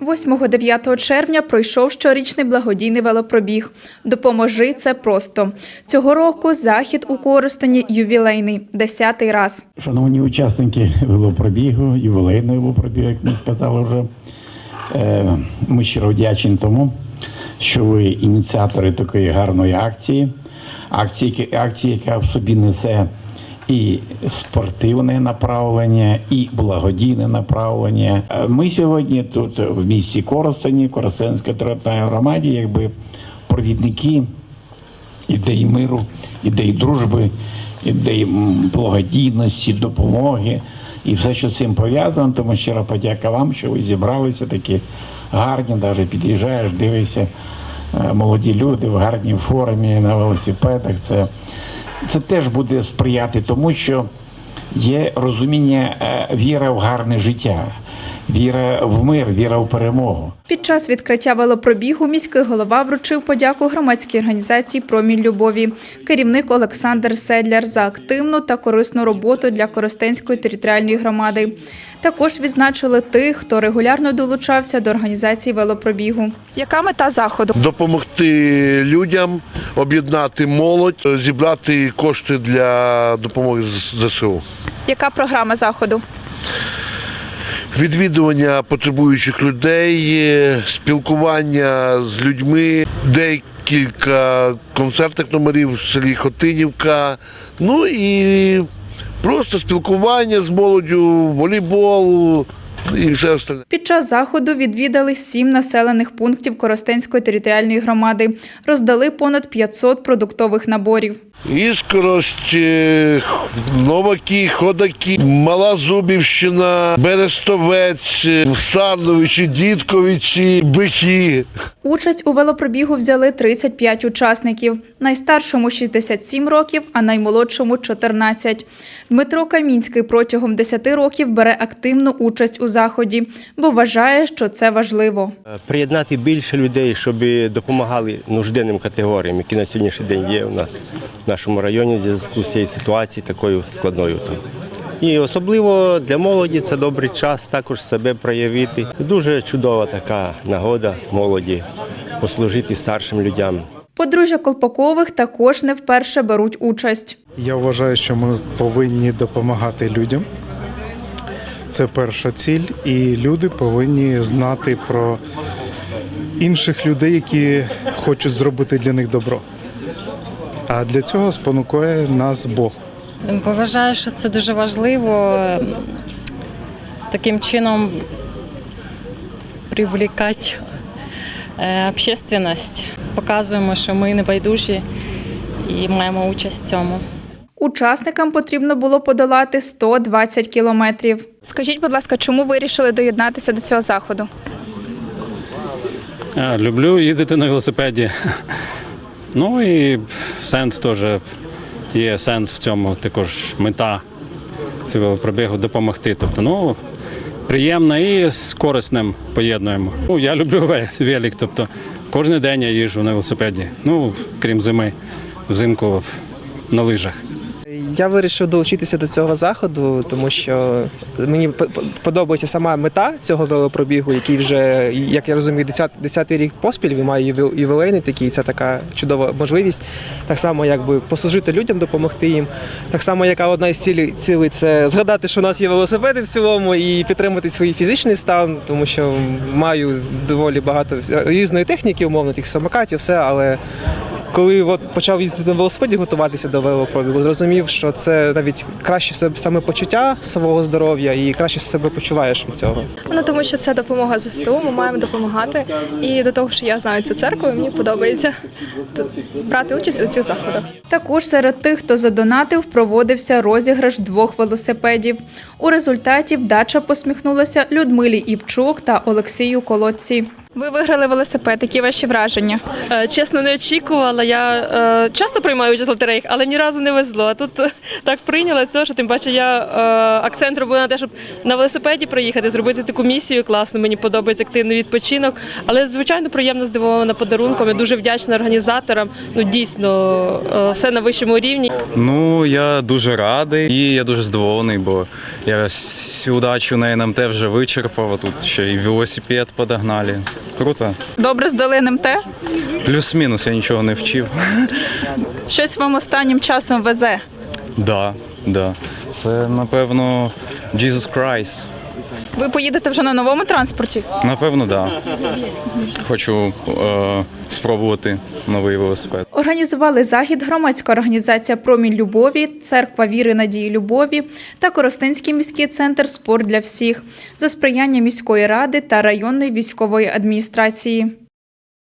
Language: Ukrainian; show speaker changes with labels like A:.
A: 8-9 червня пройшов щорічний благодійний велопробіг. Допоможи це просто. Цього року захід у Коростені ювілейний, десятий раз.
B: Шановні учасники велопробігу, ювілейного велопробігу, як ми сказали вже, е, ми щиро вдячні тому, що ви ініціатори такої гарної акції. Акції, акції яка в собі несе і спортивне направлення, і благодійне направлення. Ми сьогодні тут в місті Коростені, Коростенська територіальній громаді, якби провідники ідей миру, ідей дружби, ідей благодійності, допомоги і все, що з цим пов'язано. Тому щиро подяка вам, що ви зібралися такі гарні, навіть під'їжджаєш, дивишся, е, молоді люди в гарній формі на велосипедах. Це, це теж буде сприяти тому, що є розуміння е, віра в гарне життя, віра в мир, віра в перемогу.
A: Під час відкриття велопробігу міський голова вручив подяку громадській організації Промінь любові. Керівник Олександр Седляр за активну та корисну роботу для Коростенської територіальної громади. Також відзначили тих, хто регулярно долучався до організації велопробігу. Яка мета заходу?
C: допомогти людям, об'єднати молодь, зібрати кошти для допомоги ЗСУ.
A: Яка програма заходу?
C: Відвідування потребуючих людей, спілкування з людьми, декілька концертних номерів в селі Хотинівка. Ну і просто спілкування з молоддю, волейбол і все остальне.
A: Під час заходу відвідали сім населених пунктів Коростенської територіальної громади. Роздали понад 500 продуктових наборів.
C: Іскорость, Новаки, Ходаки, Мала Зубівщина, Берестовець, Сарновичі, Дідковичі, Бихі.
A: Участь у велопробігу взяли 35 учасників. Найстаршому 67 років, а наймолодшому 14. Дмитро Камінський протягом 10 років бере активну участь у заході, бо вважає, що це важливо.
D: приєднати більше людей, щоб допомагали нужденним категоріям, які на сьогоднішній день є у нас в нашому районі в зв'язку з цією ситуацією такою складною. Там. І особливо для молоді це добрий час також себе проявити. Дуже чудова така нагода молоді послужити старшим людям.
A: Подружжя Колпакових також не вперше беруть участь.
E: Я вважаю, що ми повинні допомагати людям. Це перша ціль, і люди повинні знати про інших людей, які хочуть зробити для них добро. А для цього спонукує нас Бог.
F: Бо вважаю, що це дуже важливо таким чином привлекати е, общественність. Показуємо, що ми не байдужі і маємо участь в цьому.
A: Учасникам потрібно було подолати 120 кілометрів. Скажіть, будь ласка, чому вирішили доєднатися до цього заходу?
G: А, Люблю їздити на велосипеді. Ну і сенс теж є сенс в цьому, також мета цього велопробігу допомогти. Тобто, ну, приємно і з корисним поєднуємо. Ну, я люблю ве- велик, тобто кожен день я їжджу на велосипеді. Ну, крім зими, взимку на лижах.
H: Я вирішив долучитися до цього заходу, тому що мені подобається сама мета цього велопробігу, який вже, як я розумію, 10, 10 рік поспіль він має ювіл- ювілейний такий. Це така чудова можливість. Так само, якби послужити людям, допомогти їм. Так само, яка одна із цілей, цілей це згадати, що у нас є велосипеди в цілому, і підтримати свій фізичний стан, тому що маю доволі багато різної техніки, умовно, тих самокатів, все, але коли от почав їздити на велосипеді, готуватися до велопробігу, зрозумів, що це навіть краще себе- самопочуття свого здоров'я і краще себе почуваєш від цього.
I: Ну тому що це допомога ЗСУ, ми маємо допомагати. І до того, що я знаю цю церкву, мені подобається брати участь у цих заходах.
A: Також серед тих, хто задонатив, проводився розіграш двох велосипедів. У результаті вдача посміхнулася Людмилі Івчук та Олексію Колодці. Ви виграли велосипед. Які ваші враження?
J: Е, Чесно, не очікувала. Я е, часто приймаю участь в лотереях, але ні разу не везло. А тут е, так прийняла це, що тим паче я е, акцент робила на те, щоб на велосипеді проїхати, зробити таку місію класно. Мені подобається активний відпочинок. Але звичайно приємно здивована подарунком. Я дуже вдячна організаторам. Ну дійсно, е, все на вищому рівні.
K: Ну, я дуже радий і я дуже здивований, бо я всю удачу на НМТ вже вичерпав, а тут ще і велосипед подогнали. Круто.
A: Добре здали НМТ?
K: Плюс-мінус, я нічого не вчив.
A: Щось вам останнім часом везе.
K: Да, да. Це, напевно, Jesus Christ.
A: Ви поїдете вже на новому транспорті?
K: Напевно, да. Хочу е, спробувати новий велосипед.
A: Організували захід громадська організація Промінь любові, церква віри надії любові та Коростенський міський центр Спорт для всіх за сприяння міської ради та районної військової адміністрації.